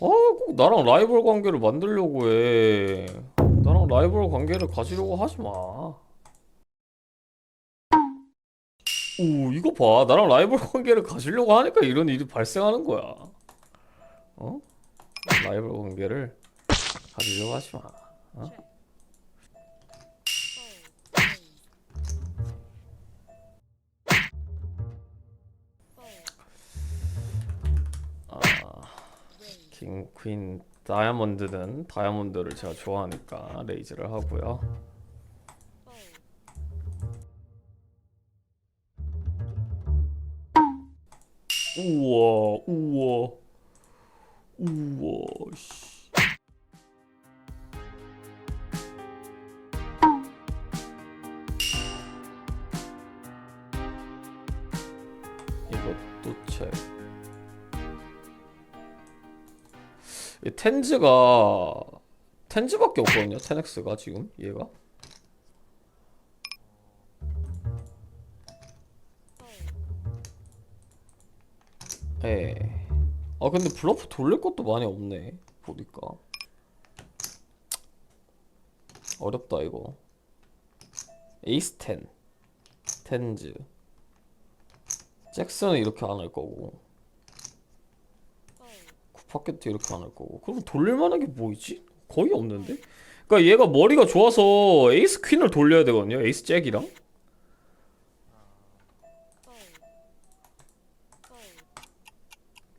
어, 꼭 나랑 라이벌 관계를 만들려고 해. 나랑 라이벌 관계를 가지려고 하지 마. 오, 이거 봐. 나랑 라이벌 관계를 가지려고 하니까 이런 일이 발생하는 거야. 어? 라이벌 관계를 가지려고 하지 마. 어? 퀸, 다이아몬드는 다이아몬드를 제가 좋아하니까 레이즈를 하고요. 우와, 우와, 우와, 씨. 텐즈가 텐즈밖에 없거든요. 텐엑스가 지금 얘가. 예. 아 근데 블러프 돌릴 것도 많이 없네. 보니까. 어렵다 이거. 에이스 텐. 텐즈. 잭슨은 이렇게 안 할 거고. 쿠파켓도 이렇게 안 할 거고. 그럼 돌릴 만한 게 뭐 있지? 거의 없는데? 그러니까 얘가 머리가 좋아서 에이스 퀸을 돌려야 되거든요. 에이스 잭이랑.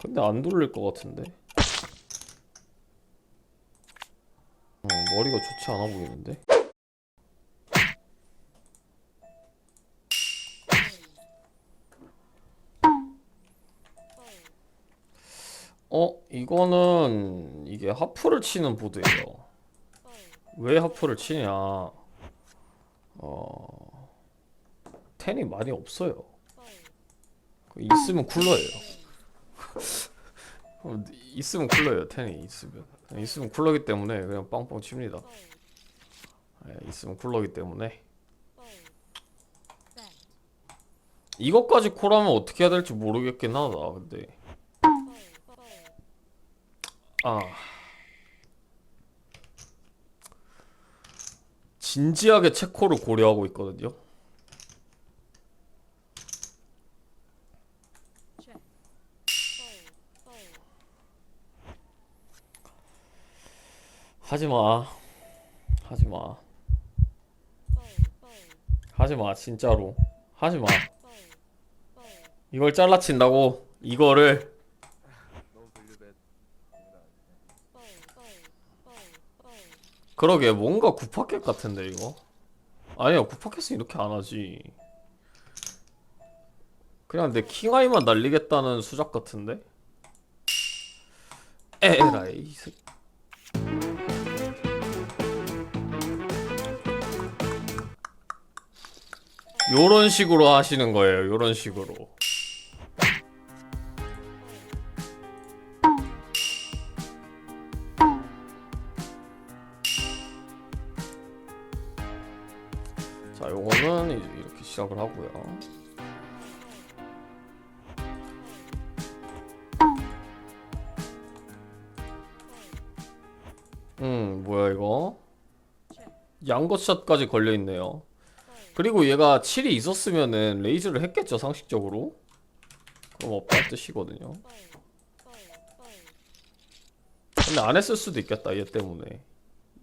근데 안 돌릴 것 같은데. 어, 머리가 좋지 않아 보이는데. 어, 이거는 이게 하프를 치는 보드예요. 왜 하프를 치냐? 어, 텐이 많이 없어요. 그 있으면 쿨러예요. 어, 있으면 쿨러예요. 텐이 있으면 있으면 쿨러기 때문에 그냥 빵빵 칩니다. 예, 있으면 쿨러기 때문에 이것까지 콜하면 어떻게 해야 될지 모르겠긴 하다. 근데 아 진지하게 체코를 고려하고 있거든요. 하지 마. 하지 마. 하지 마. 진짜로. 하지 마. 이걸 잘라친다고 이거를 그러게 뭔가 구파켓 같은데 이거? 아니야 구파켓은 이렇게 안 하지. 그냥 내 킹아이만 날리겠다는 수작 같은데? 에라이 요런 식으로 하시는 거예요 요런 식으로 자, 요거는 이제 이렇게 시작을 하고요. 음, 뭐야 이거? 양것샷까지 걸려 있네요. 그리고 얘가 7이 있었으면은 레이즈를 했겠죠, 상식적으로. 그럼 없다 뜻이거든요. 근데 안 했을 수도 있겠다, 얘 때문에.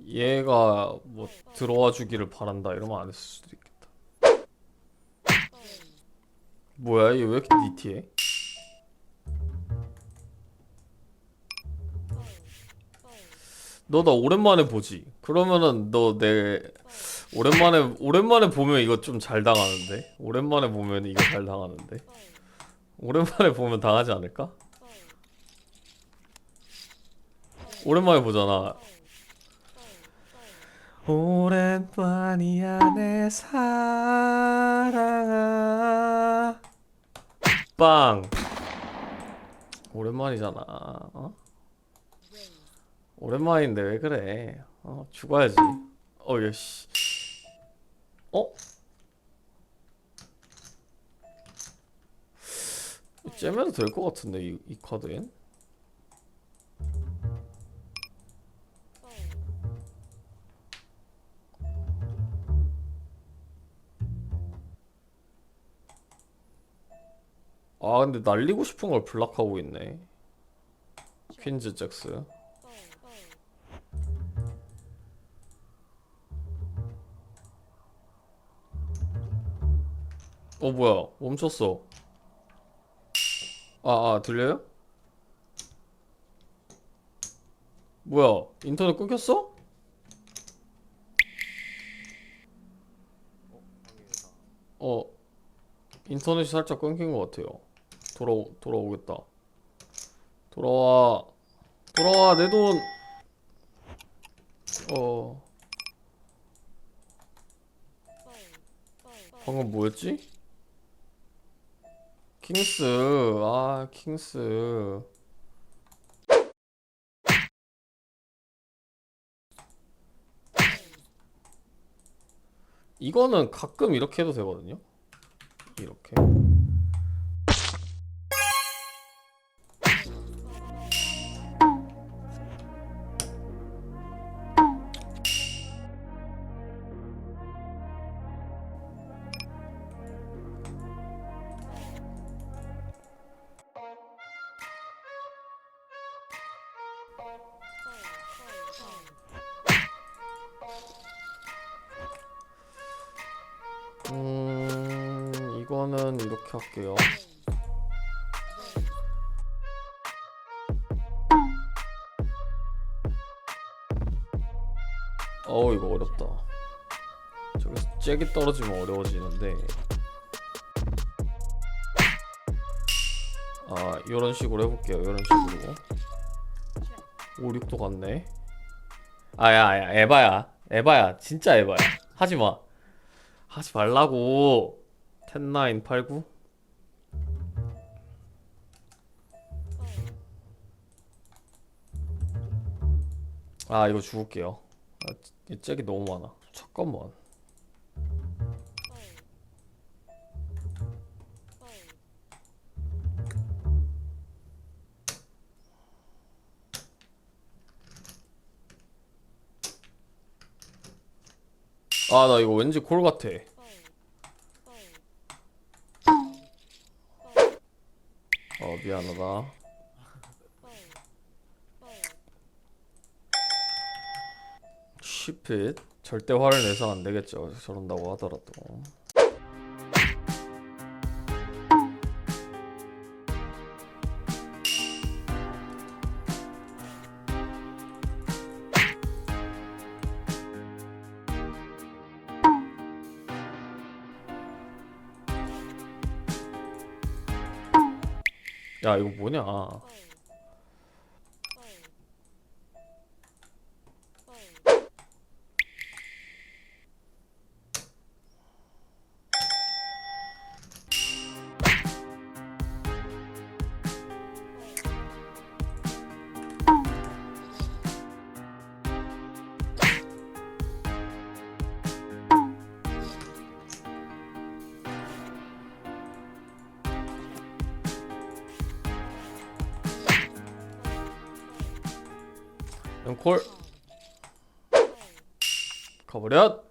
얘가 뭐 들어와 주기를 바란다 이러면 안 했을 수도 있겠다. 뭐야 얘 왜 이렇게 니티해? 너 나 오랜만에 보지? 그러면은 너 내 오랜만에 오랜만에 보면 이거 좀 잘 당하는데? 오랜만에 보면 이거 잘 당하는데? 오랜만에 보면 당하지 않을까? 오랜만에 보잖아. 오랜만이야 내 사랑아. 빵. 오랜만이잖아 어? 오랜만인데 왜 그래? 어 죽어야지. 어 여씨. 어? 째매도 될것 같은데 이, 이 카드엔 아 근데 날리고 싶은 걸 블락하고 있네. 퀸즈 잭스. 어 뭐야? 멈췄어. 아, 아 들려요? 뭐야? 인터넷 끊겼어? 어 인터넷이 살짝 끊긴 것 같아요 돌아오, 돌아오겠다. 돌아와 돌아와 내 돈. 어. 방금 뭐였지? 킹스. 아 킹스. 이거는 가끔 이렇게 해도 되거든요. 이렇게 이거는 이렇게 할게요. 어우 이거 어렵다. 저기서 잭이 떨어지면 어려워지는데. 아 이런 식으로 해볼게요 이런 식으로. 5, 6도 같네. 아야 야 에바야. 에바야. 진짜 에바야. 하지마. 하지 말라고 109 89 아 이거 죽을게요. 아, 이 잭이 너무 많아. 잠깐만. 아 나 이거 왠지 콜 같아 어 미안하다. 쉽핏 절대 화를 내서 안 되겠죠. 저런다고 하더라도 야 이거 뭐냐 콜. 가버렸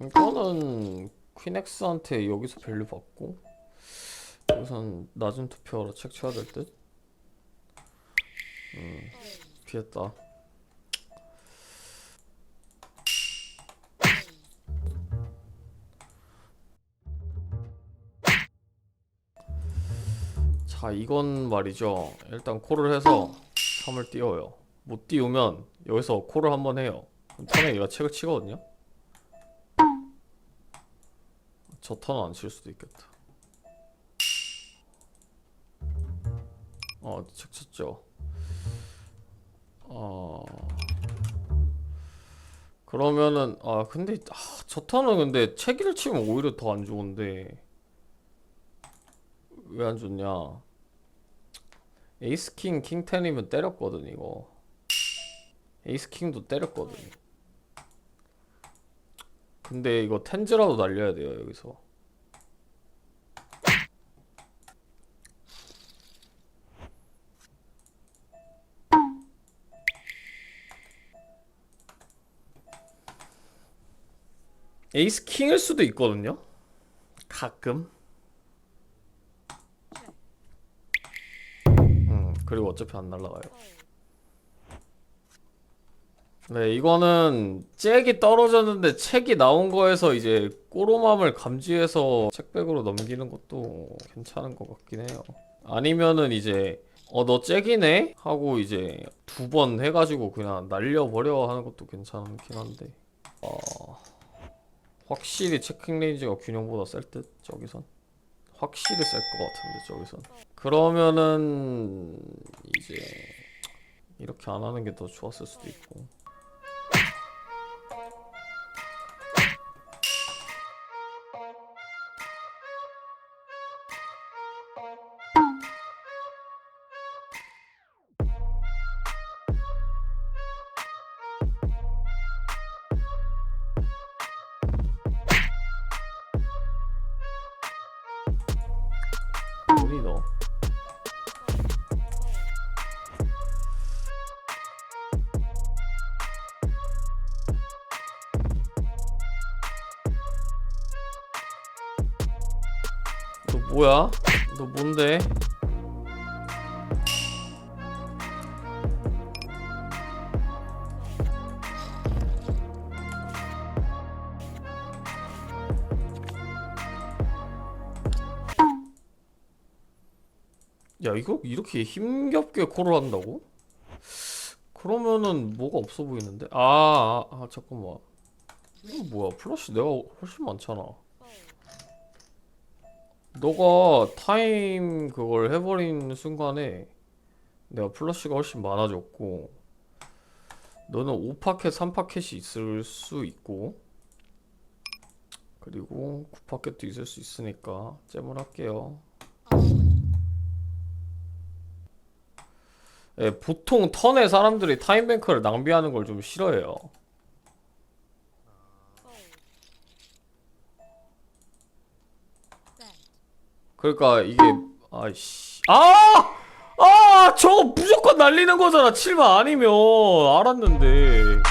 이거는 퀸엑스한테 여기서 밸류 받고 우선 낮은 투표로 책쳐야 될 듯? 음, 피했다. 자, 이건 말이죠. 일단 콜을 해서 3을 띄워요. 못 띄우면 여기서 콜을 한번 해요. 그럼 턴에 얘가 책을 치거든요. 저 턴은 안 칠 수도 있겠다. 어, 책 쳤죠. 어. 그러면은 아 근데 아, 저 턴은 근데 책을 치면 오히려 더 안 좋은데 왜 안 좋냐? 에이스 킹, 킹 텐이면 때렸거든 이거. 에이스 킹도 때렸거든. 근데 이거 텐즈라도 날려야 돼요 여기서 에이스 킹일 수도 있거든요. 가끔. 음 그리고 어차피 안 날라가요. 네, 이거는 잭이 떨어졌는데 책이 나온 거에서 이제 꼬로맘을 감지해서 책백으로 넘기는 것도 괜찮은 것 같긴 해요. 아니면은 이제 어 너 잭이네? 하고 이제 두 번 해가지고 그냥 날려버려 하는 것도 괜찮긴 한데. 어 확실히 체킹 레인지가 균형보다 셀 듯 저기선 확실히 셀 것 같은데 저기선 그러면은 이제 이렇게 안 하는 게 더 좋았을 수도 있고. 뭐야? 너 뭔데? 야 이거 이렇게 힘겹게 콜을 한다고? 그러면은 뭐가 없어 보이는데? 아, 아, 아 잠깐만 이거 뭐야 플러시 내가 훨씬 많잖아 너가 타임 그걸 해버린 순간에 내가 플러시가 훨씬 많아졌고 너는 5파켓 3파켓이 있을 수 있고 그리고 9파켓도 있을 수 있으니까 잼을 할게요 예, 보통 턴에 사람들이 타임뱅크를 낭비하는 걸 좀 싫어해요. 그러니까 이게 아이씨 아! 아! 저거 무조건 날리는 거잖아. 7만 아니면 알았는데.